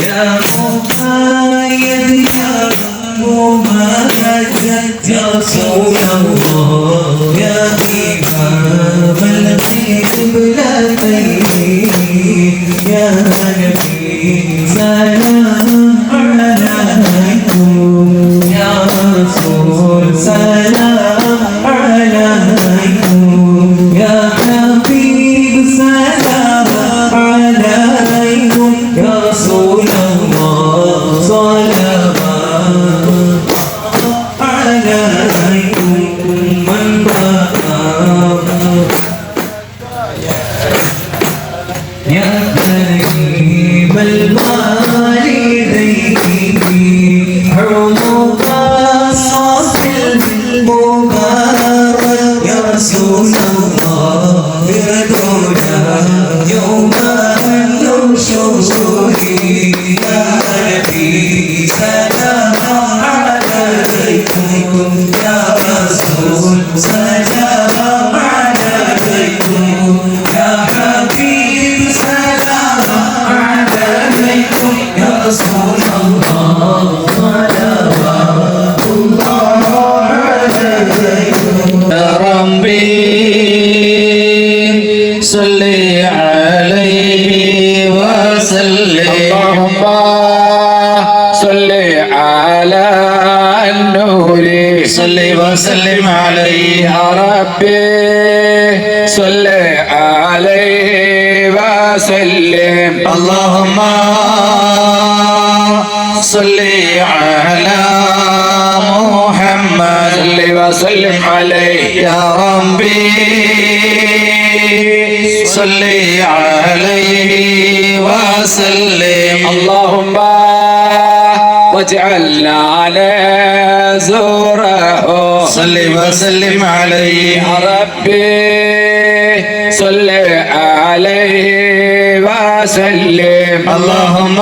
yeah. الوالدين حروف الصف المبارك يا رسول الله بردنا يوم النشور يا نبي سلام عليكم ربي صل عليه وسلم. اللهم صل على النور. صل وسلم عليه يا ربي. صل عليه وسلم. اللهم صل على وسلم عليه. يا ربي صل عليه وسلم. اللهم واجعلنا نزوره صل وسلم عليه. يا ربي صل عليه وسلم. اللهم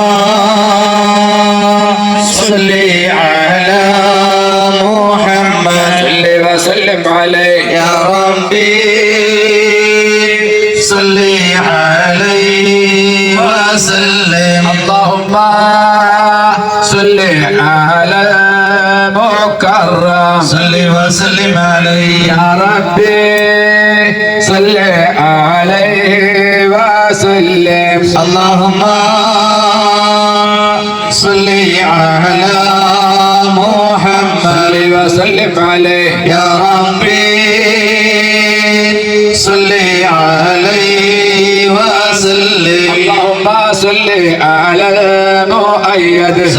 وسلم اللهم صل على مكرم صل وسلم عليه يا ربي صل عليه وسلم اللهم صل على محمد صل وسلم عليه يا ربي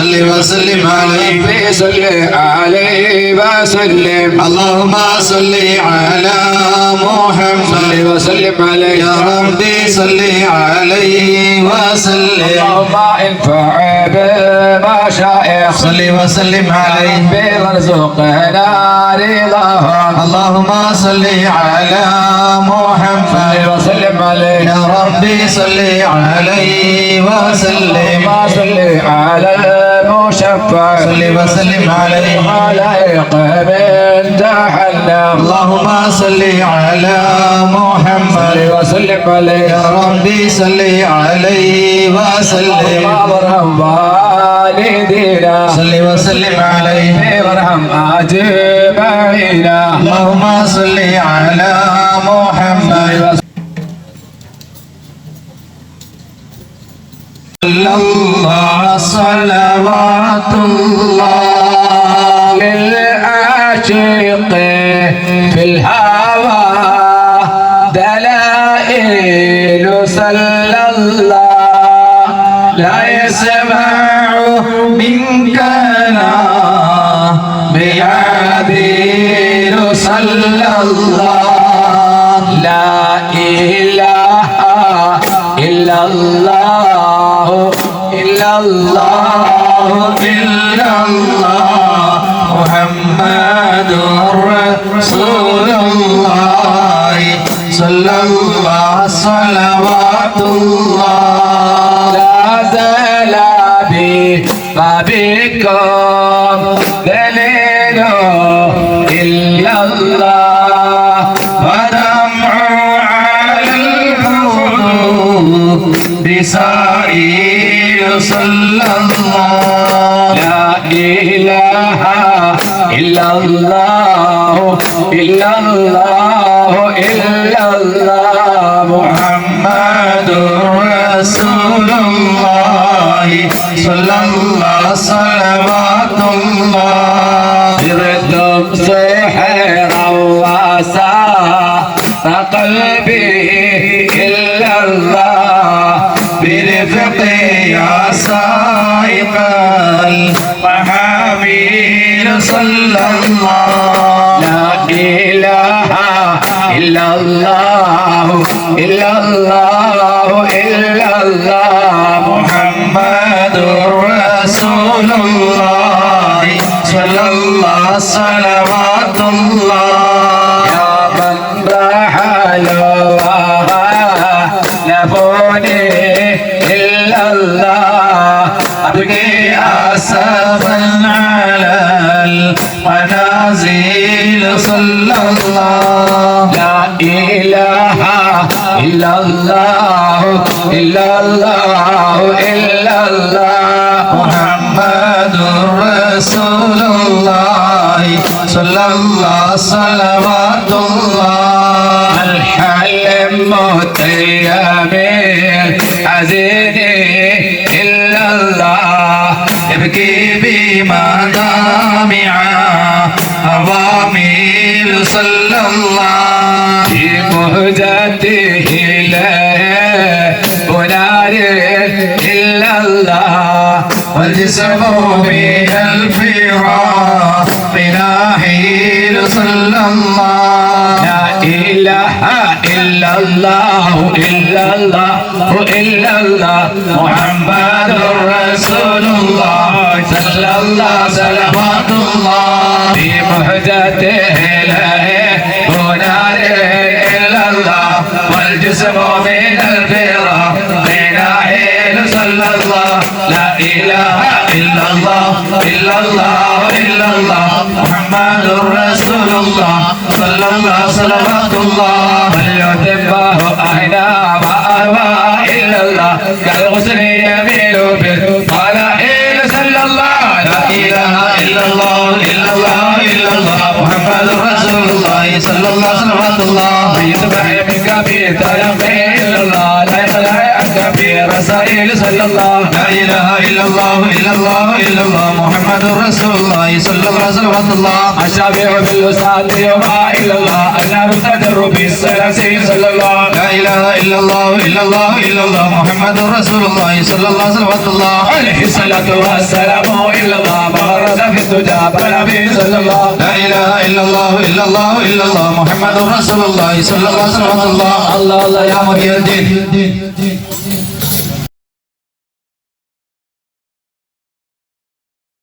صل وسلم عليه صل عليه وسلم اللهم صل على محمد صل وسلم عليه يا ربي صل عليه وسلم اللهم انفع بمشايخ صل وسلم عليه وارزقنا رضاهم اللهم صل على محمد وسلم عليه يا ربي صل عليه وسلم صل على المشفع صل وسلم عليه. خلائق من جهنم. اللهم صل على محمد. وسلم عليه. يا ربي صل عليه وسلم. وارحم والدينا. صل وسلم عليه. وارحم اجمعين اللهم صل على محمد صلى الله صلوات الله للعاشق في الهوى. دلائل صلى الله. لا يسمع منك بعديل صلى الله. لا إله إلا الله. الله إلا الله محمد رسول الله. صلى الله صلوات الله لا زال بي بكم. بسائل صلى الله لا إله إلا الله إلا الله إلا الله محمد رسول الله صلى الله صلوات الله محمد رسول الله صلى الله صلوات الله المنازل صلى الله. لا إله إلا الله إلا الله إلا الله. محمد رسول الله صلى الله صلوات الله. الحلم متيمين عزيزي إلا الله. يبكي بمدامع الله. في مهجته لا ونار إلا الله والجسم الفراق ناحيل صلى الله لا إله إلا الله إلا الله إلا الله محمد رسول الله صلى الله صلوات الله في مهجته له من الفراق ناحيل صلى الله لا إله إلا الله إلا الله إلا الله محمد رسول الله صلى الله صلوات الله فليتبه أهنا وأهوى إلا الله كالغسل يميل إلا صلى الله لا إله إلا الله إلا الله إلا الله محمد رسول الله صلى الله صلوات الله يتبع منك في تلقي عنك في رسائل صلى الله لا إله إلا الله إلا الله إلا الله محمد رسول الله صلى الله صلوات الله الشافع بالوسعة يوم إلا الله أنا مستدر بالسلاسل صلى الله لا إله إلا الله إلا الله إلا الله محمد رسول الله صلى الله صلوات الله عليه الصلاة والسلام إلا الله مغرد في الدجى بنبي صلى الله لا إله إلا الله إلا الله إلا الله محمد رسول الله صلى الله صلوات الله الله الله يا مبي الدين